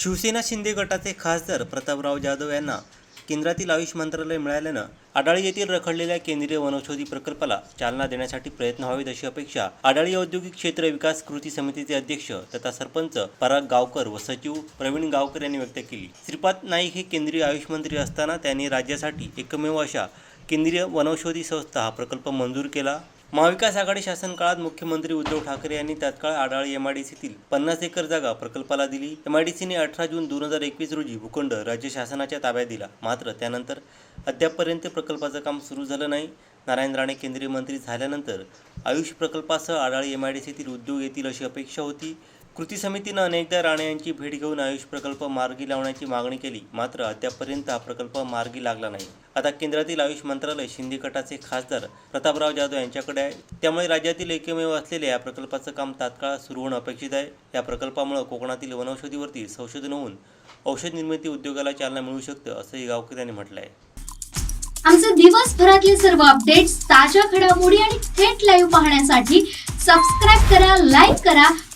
शिवसेना शिंदे गटाचे खासदार प्रतापराव जाधव यांना केंद्रातील आयुष मंत्रालय मिळाल्यानं आडाळी येथील रखडलेल्या केंद्रीय वनौषधी प्रकल्पाला चालना देण्यासाठी प्रयत्न व्हावेत अशी अपेक्षा आडाळी औद्योगिक क्षेत्र विकास कृती समितीचे अध्यक्ष तथा सरपंच पराग गावकर व सचिव प्रवीण गावकर यांनी व्यक्त केली. श्रीपाद नाईक हे केंद्रीय आयुष मंत्री असताना त्यांनी राज्यासाठी एकमेव अशा केंद्रीय वनौषधी संस्था हा प्रकल्प मंजूर केला. महाविकास आघाडी शासन काळात मुख्यमंत्री उद्धव ठाकरे यांनी तात्काळ आडाळी एमआयडीसीतील पन्नास एकर जागा प्रकल्पाला दिली. एमआयडीसीने अठरा जून दोन हजार एकवीस रोजी भूखंड राज्य शासनाच्या ताब्यात दिला. मात्र त्यानंतर अद्यापपर्यंत प्रकल्पाचं काम सुरू झालं नाही. नारायण राणे केंद्रीय मंत्री झाल्यानंतर आयुष प्रकल्पासह आडाळी एमआयडीसीतील उद्योग येतील अशी अपेक्षा होती. कृती समितीनं अनेकदा राणे यांची भेट घेऊन आयुष प्रकल्प मार्गी लावण्याची मागणी केली. मात्र अद्यापपर्यंत हा प्रकल्प मार्गी लागला नाही. आता केंद्रातील आयुष मंत्रालय शिंदे गटाचे खासदार प्रतापराव जाधव यांच्याकडे आहे. त्यामुळे राज्यातील एकमेव असलेल्या या प्रकल्पाचं काम तात्काळ सुरू होणं अपेक्षित आहे. या प्रकल्पामुळे कोकणातील वनौषधीवरती संशोधन होऊन औषध निर्मिती उद्योगाला चालना मिळू शकतं असंही गावकऱ्यांनी म्हटलं आहे आमचे दिवसभरातले सर्व अपडेट्स ताज्या घडामोडी आणि थेट लाईव्ह पाहण्यासाठी सबस्क्राईब करा लाईक करा